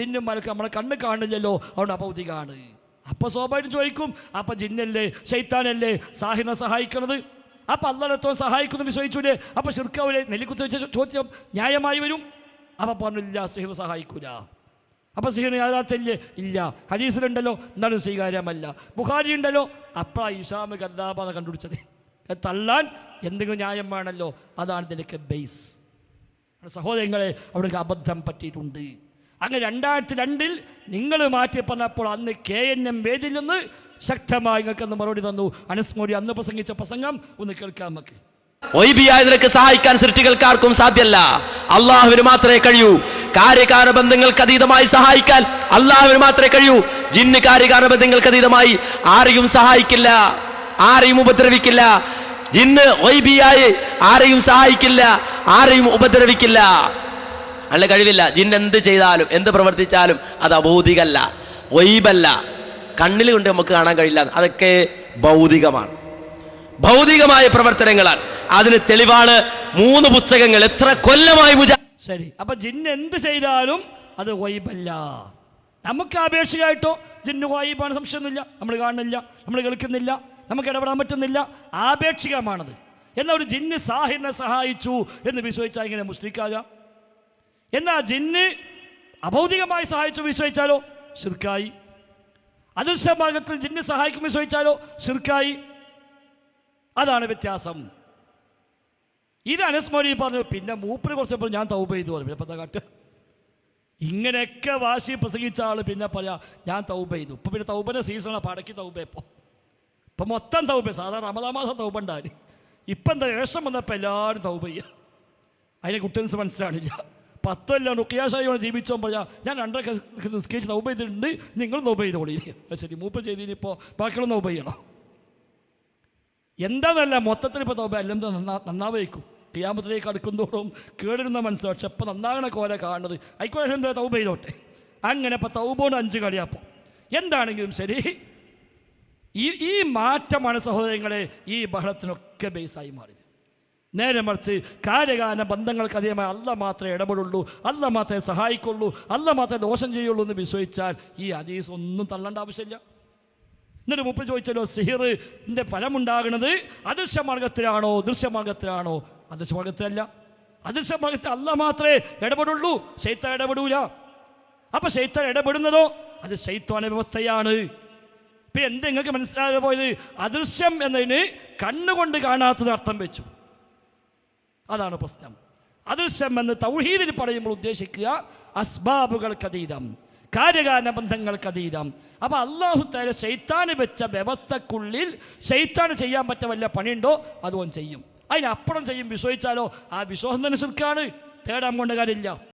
ജിന്നും മലക്കും നമ്മളെ കണ്ണ് കാണില്ലല്ലോ അതുകൊണ്ട് അഭൗതികമാണ് അപ്പൊ സ്വാഭാവികം ചോദിക്കും അപ്പൊ ജിന്നല്ലേ? ശൈത്താനല്ലേ? സാഹിനെ സഹായിക്കണത്? അപ്പൊ അള്ളടത്തോളം സഹായിക്കുന്നു വിശ്വസിച്ചൂലേ? അപ്പൊ ശിർക്കാവിലെ നെല്ലിക്കുത്ത വെച്ച ചോദ്യം ന്യായമായി വരും. അപ്പൊ പറഞ്ഞില്ല സിഹിർ സഹായിക്കൂല. അപ്പൊ സിഹിർ യാഥാർത്ഥ്യല്ലേ ഇല്ല. ഹരീസിലുണ്ടല്ലോ എന്നാലും സ്വീകാര്യമല്ല. ബുഖാരി ഉണ്ടല്ലോ അപ്പ ഇഷാമ് കദ്ദാബാധ കണ്ടുപിടിച്ചത്. തള്ളാൻ എന്തെങ്കിലും ന്യായം വേണമല്ലോ. അതാണ് ഇതിലേക്ക് ബേസ് സഹോദരങ്ങളെ അവിടേക്ക് അബദ്ധം പറ്റിയിട്ടുണ്ട്. അങ്ങനെ രണ്ടായിരത്തി രണ്ടിൽ നിങ്ങൾ മാറ്റി പറഞ്ഞപ്പോൾ അന്ന് കെ എൻ എം വേദിയിൽ നിന്ന് ശക്തമായി നിങ്ങൾക്ക് അന്ന് മറുപടി തന്നു. അനുസ്മോടി അന്ന് പ്രസംഗിച്ച പ്രസംഗം ഒന്ന് കേൾക്കാം നമുക്ക്. ഒയ്ബിയായതിനൊക്കെ സഹായിക്കാൻ സൃഷ്ടികൾക്കാർക്കും സാധ്യല്ല അള്ളാഹുവിന് മാത്രമേ കഴിയൂ. കാര്യകാര ബന്ധങ്ങൾക്ക് അതീതമായി സഹായിക്കാൻ അള്ളാഹുവിന് മാത്രമേ കഴിയൂ. ജിന്ന് കാര്യകാര ബന്ധങ്ങൾക്ക് അതീതമായി ആരെയും സഹായിക്കില്ല. ആരെയും ഉപദ്രവിക്കില്ല. ജിന്ന് ഒയ്ബിയായി ആരെയും സഹായിക്കില്ല. ആരെയും ഉപദ്രവിക്കില്ല. അല്ല കഴിവില്ല. ജിൻ എന്ത് ചെയ്താലും എന്ത് പ്രവർത്തിച്ചാലും അത് അഭൗതികല്ല ഒയ്ബല്ല കണ്ണിൽ കൊണ്ട് നമുക്ക് കാണാൻ കഴിയില്ല. അതൊക്കെ ഭൗതികമാണ്. ഭൗതികമായ പ്രവർത്തനങ്ങളാണ്. അതിന് തെളിവാണ് മൂന്ന് പുസ്തകങ്ങൾ. എത്ര കൊല്ലമായി ശരി. അപ്പൊ ജിന്ന് എന്ത് ചെയ്താലും അത് വൈബല്ല നമുക്ക് ആപേക്ഷികമായിട്ടോ ജിന്ന് വൈബാണ് സംശയമൊന്നുമില്ല. നമ്മൾ കാണുന്നില്ല. നമ്മൾ കേൾക്കുന്നില്ല. നമുക്ക് ഇടപെടാൻ പറ്റുന്നില്ല. ആപേക്ഷികമാണത്. എന്നാൽ ഒരു ജിന്ന് സാഹിറിനെ സഹായിച്ചു എന്ന് വിശ്വസിച്ചാൽ ഇങ്ങനെ മുസ്ലിക്കാകാം? എന്നാൽ ജിന്ന് അഭൗതികമായി സഹായിച്ചു വിശ്വസിച്ചാലോ? ശിർക്കായി. അദൃശ്യ മാർഗത്തിൽ ജിന്ന് സഹായിക്കും വിശ്വസിച്ചാലോ? ശിർക്കായി. അതാണ് വ്യത്യാസം. ഇത് അനസ്മോനി പറഞ്ഞു പിന്നെ മൂപ്പര് കുറച്ചപ്പോൾ ഞാൻ തൗബ ചെയ്തു പറഞ്ഞു പിന്നെ എന്താ ഇങ്ങനെയൊക്കെ വാശി പ്രസംഗിച്ച ആൾ പിന്നെ പറയാ ഞാൻ തൗബ ചെയ്തു. ഇപ്പം പിന്നെ തൗബന്റെ സീസണാണ് പടക്കി തൗബ ഇപ്പോൾ ഇപ്പം മൊത്തം തൗബ. സാധാരണ റമദാ മാസം തൗബ ഉണ്ടായി ഇപ്പം എന്താ രേഷം വന്നപ്പോൾ എല്ലാവരും തൗബ ചെയ്യുക. അതിനെ കുട്ടൻസ് മനസ്സിലാണില്ല പത്തല്ല നുക്കിയാശായിയോട് ജീവിച്ചോ പറഞ്ഞാൽ ഞാൻ രണ്ടൊക്കെ നിസ്കരിച്ച് തൗബ ചെയ്തിട്ടുണ്ട്. നിങ്ങൾ തൗബ ചെയ്തോളി. ശരി മൂപ്പ് ചെയ്തിനിപ്പോൾ ബാക്കിയുള്ള നൗബ് ചെയ്യണം. എന്താന്നല്ല മൊത്തത്തിൽ ഇപ്പോൾ തൗബ എല്ലാം നന്നാ നന്നാവേക്കും. ക്രിയാമത്തിലേക്ക് അടുക്കുന്തോറും കേടിരുന്ന മനസ്സ്. പക്ഷെ ഇപ്പം നന്നാകണ കോല കാണുന്നത്. ആയിക്കോട്ടെ എന്താ? തൗബ ചെയ്തോട്ടെ. അങ്ങനെ ഇപ്പം തൗബോണ്ട് അഞ്ച് കളിയാപ്പോൾ എന്താണെങ്കിലും ശരി ഈ ഈ മാറ്റമാണ് സഹോദരങ്ങളെ ഈ ബഹളത്തിനൊക്കെ ബേസായി മാറിയത്. നേരെ മറിച്ച് കാര്യകാല ബന്ധങ്ങൾക്ക് അധികമായി അല്ല മാത്രമേ ഇടപെടുള്ളൂ അല്ല മാത്രമേ സഹായിക്കുള്ളൂ അല്ല മാത്രമേ ദോഷം ചെയ്യുള്ളൂ എന്ന് വിശ്വസിച്ചാൽ ഈ ഹദീസ് ഒന്നും തള്ളേണ്ട ആവശ്യമില്ല. എന്നിട്ട് മുപ്പ് ചോദിച്ചല്ലോ സിഹിറിന്റെ ഫലമുണ്ടാകുന്നത് അദൃശ്യമാർഗത്തിലാണോ ദൃശ്യമാർഗത്തിലാണോ? അദൃശ്യമാർഗത്തിലല്ല. അദൃശ്യമാർഗത്തിൽ അല്ല മാത്രമേ ഇടപെടുള്ളൂ ശൈത്താൻ ഇടപെടൂല. അപ്പൊ ശൈത്താൻ ഇടപെടുന്നതോ? അത് ശൈത്വാന വ്യവസ്ഥയാണ്. ഇപ്പൊ എന്ത് നിങ്ങൾക്ക് മനസ്സിലാകാതെ പോയത്? അദൃശ്യം എന്നതിന് കണ്ണുകൊണ്ട് കാണാത്തത് അർത്ഥം വെച്ചു. അതാണ് പ്രശ്നം. അദൃശ്യം എന്ന് തൗഹീദിൽ പറയുമ്പോൾ ഉദ്ദേശിക്കുക അസ്ബാബുകൾക്കതീതം കാര്യകാരണ ബന്ധങ്ങൾക്കതീതം അപ്പോൾ അള്ളാഹു താല ശൈത്താൻ വെച്ച വ്യവസ്ഥക്കുള്ളിൽ ശൈത്താൻ ചെയ്യാൻ പറ്റ വല്ല പണിയുണ്ടോ? അതും ചെയ്യും. അതിനപ്പുറം ചെയ്യും. വിശ്വസിച്ചാലോ? ആ വിശ്വാസം തന്നെ ശുക്കാണ് തേടാൻ കൊണ്ട കാര്യമില്ല.